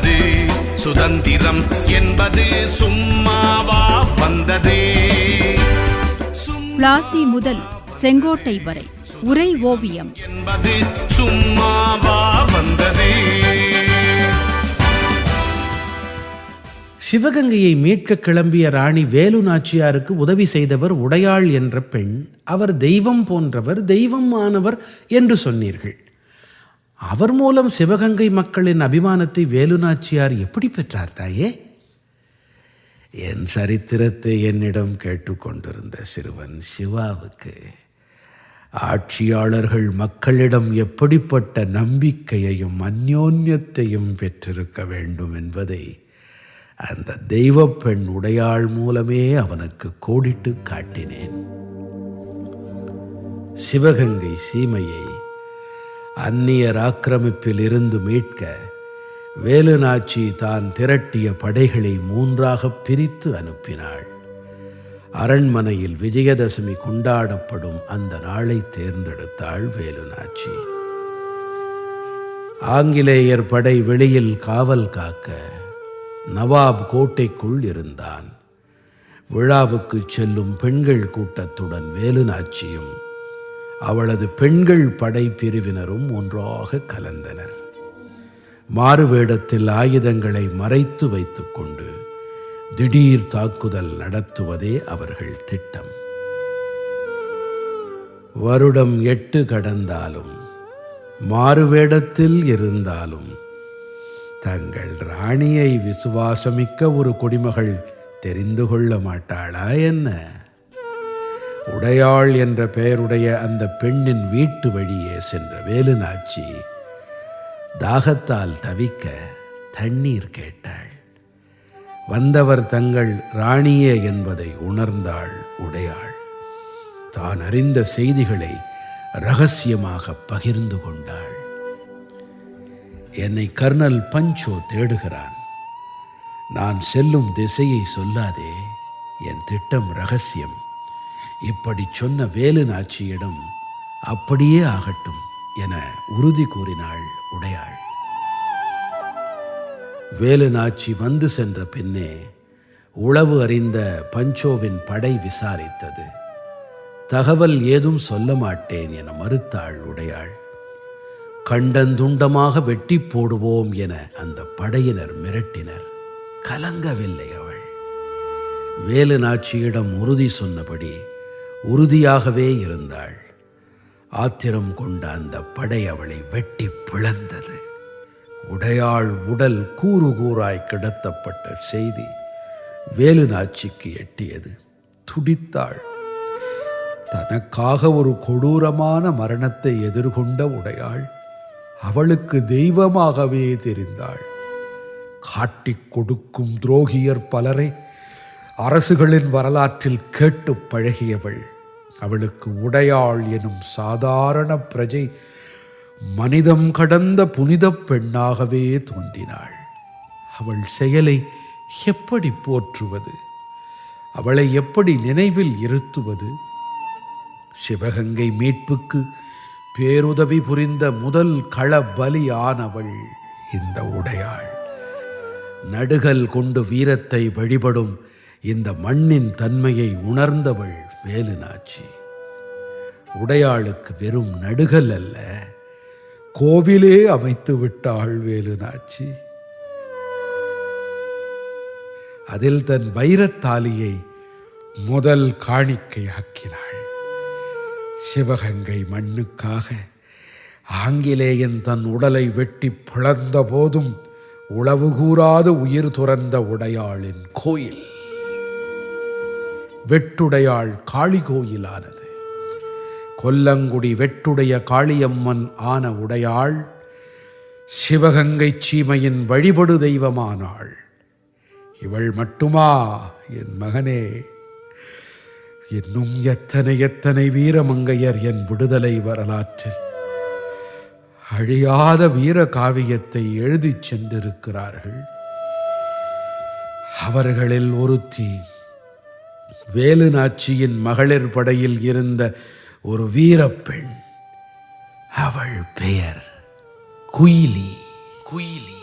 வந்தது. சுதந்திரம் என்பது சும்மாவா வந்தது. பிளாசி முதல் செங்கோட்டை வரை உரை ஓவியம். என்பது சும்மாவா வந்தது. சிவகங்கையை மீட்க கிளம்பிய ராணி வேலு நாச்சியாருக்கு உதவி செய்தவர் உடையாள் என்ற பெண் அவர் தெய்வம் போன்றவர் தெய்வம் ஆனவர் என்று சொன்னீர்கள். அவர் மூலம் சிவகங்கை மக்களின் அபிமானத்தை வேலு நாச்சியார் எப்படி பெற்றார் தாயே? என் சரித்திரத்தை என்னிடம் கேட்டுக்கொண்டிருந்த சிறுவன் சிவாவுக்கு ஆட்சியாளர்கள் மக்களிடம் எப்படிப்பட்ட நம்பிக்கையையும் அந்யோன்யத்தையும் பெற்றிருக்க வேண்டும் என்பதை அந்த தெய்வப் பெண் உடையாள் மூலமே அவனுக்கு கோடிட்டு காட்டினேன். சிவகங்கை சீமையை அந்நியர் ஆக்கிரமிப்பில் இருந்து மீட்க வேலுநாச்சி தான் திரட்டிய படைகளை மூன்றாக பிரித்து அனுப்பினாள். அரண்மனையில் விஜயதசமி கொண்டாடப்படும் அந்த நாளை தேர்ந்தெடுத்தாள் வேலுநாச்சி. ஆங்கிலேயர் படை வெளியில் காவல் காக்க நவாப் கோட்டைக்குள் இருந்தான். விழாவுக்கு செல்லும் பெண்கள் கூட்டத்துடன் வேலுநாச்சியும் அவளது பெண்கள் படை பிரிவினரும் ஒன்றாக கலந்தனர். மாறுவேடத்தில் ஆயுதங்களை மறைத்து வைத்துக்கொண்டு திடீர் தாக்குதல் நடத்துவதே அவர்கள் திட்டம். வருடம் எட்டு கடந்தாலும் மாறுவேடத்தில் இருந்தாலும் தங்கள் ராணியை விசுவாசமிக்க ஒரு குடிமகள் தெரிந்து கொள்ள மாட்டாளா என்ன? உடையாள் என்ற பெயருடைய அந்த பெண்ணின் வீட்டு வழியே சென்ற வேலுநாச்சி தாகத்தால் தவிக்க தண்ணீர் கேட்டாள். வந்தவர் தங்கள் ராணியே என்பதை உணர்ந்தாள் உடையாள். தான் அறிந்த செய்திகளை ரகசியமாக பகிர்ந்து கொண்டாள். என்னை கர்னல் பஞ்சோ தேடுகிறான். நான் செல்லும் திசையை சொல்லாதே என் திட்டம் ரகசியம். இப்படி சொன்ன வேலு நாச்சியிடம் அப்படியே ஆகட்டும் என உறுதி கூறினாள் உடையாள். வேலு நாச்சி வந்து சென்ற பின்னே உளவு அறிந்த பஞ்சோவின் படை விசாரித்தது. தகவல் ஏதும் சொல்ல மாட்டேன் என மறுத்தாள் உடையாள். கண்டந்துண்டமாக வெட்டி போடுவோம் என அந்த படையினர் மிரட்டினர். கலங்கவில்லை அவள். வேலு நாச்சியிடம் உறுதி சொன்னபடி உறுதியாகவே இருந்தாள். ஆத்திரம் கொண்ட அந்த படை அவளை வெட்டி பிளந்தது. உடையாள் உடல் கூறு கூறாய் கிடத்தப்பட்ட செய்தி வேலு நாச்சிக்கு எட்டியது. துடித்தாள். தனக்காக ஒரு கொடூரமான மரணத்தை எதிர்கொண்ட உடையாள் அவளுக்கு தெய்வமாகவே தெரிந்தாள். காட்டிக் கொடுக்கும் துரோகியர் பலரை அரசுகளின் வரலாற்றில் கேட்டு பழகியவள். அவளுக்கு உடையாள் எனும் சாதாரண பிரஜை மனிதம் கடந்த புனிதப் பெண்ணாகவே தோன்றினாள். அவள் செயலை எப்படி போற்றுவது? அவளை எப்படி நினைவில் இருத்துவது? சிவகங்கை மீட்புக்கு பேருதவி புரிந்த முதல் கள பலியானவள் இந்த உடையாள். நடுகல் கொண்டு வீரத்தை வழிபடும் இந்த மண்ணின் தன்மையை உணர்ந்தவள் வேலுநாச்சி. உடையாளுக்கு வெறும் நடுகல் அல்ல கோவிலே அமைத்து விட்டாள் வேலுநாச்சி. அதில் தன் வைரத்தாலியை முதல் காணிக்கை ஆக்கினாள் சிவகங்கை மண்ணுக்காக ஆங்கிலேயன் தன் உடலை வெட்டி பிளந்த போதும் உளவு கூறாது உயிர் துறந்த உடையாளின் கோயில். வெட்டுடையாள் காளி கோயிலானது கொல்லங்குடி வெட்டுடைய காளியம்மன் ஆன உடையாள் சிவகங்கை சீமையின் வழிபடு தெய்வமானாள். இவள் மட்டுமா என் மகனே? இன்னும் எத்தனை எத்தனை வீரமங்கையர் என் விடுதலை வரலாற்றில். அழியாத வீர காவியத்தை எழுதிச் சென்றிருக்கிறார்கள். அவர்களில் ஒருத்தி வேலு நாச்சியின் மகளிர் படையில் இருந்த ஒரு வீரப்பெண். அவள் பெயர் குயிலி. குயிலி.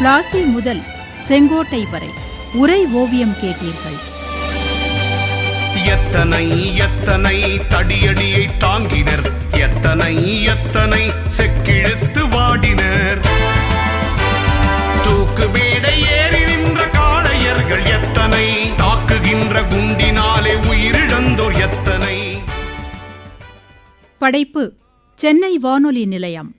பிளாசி முதல் செங்கோட்டை வரை உரை ஓவியம் கேட்டீர்கள். எத்தனை எத்தனை தடியடியை தாங்கினர்? எத்தனை எத்தனை செக்கிழுத்து வாடினர்? தூக்கு மேடை ஏறி நின்ற காளையர்கள் எத்தனை? தாக்குகின்ற குண்டினாலே உயிரிழந்தோர் எத்தனை? படைப்பு சென்னை வானொலி நிலையம்.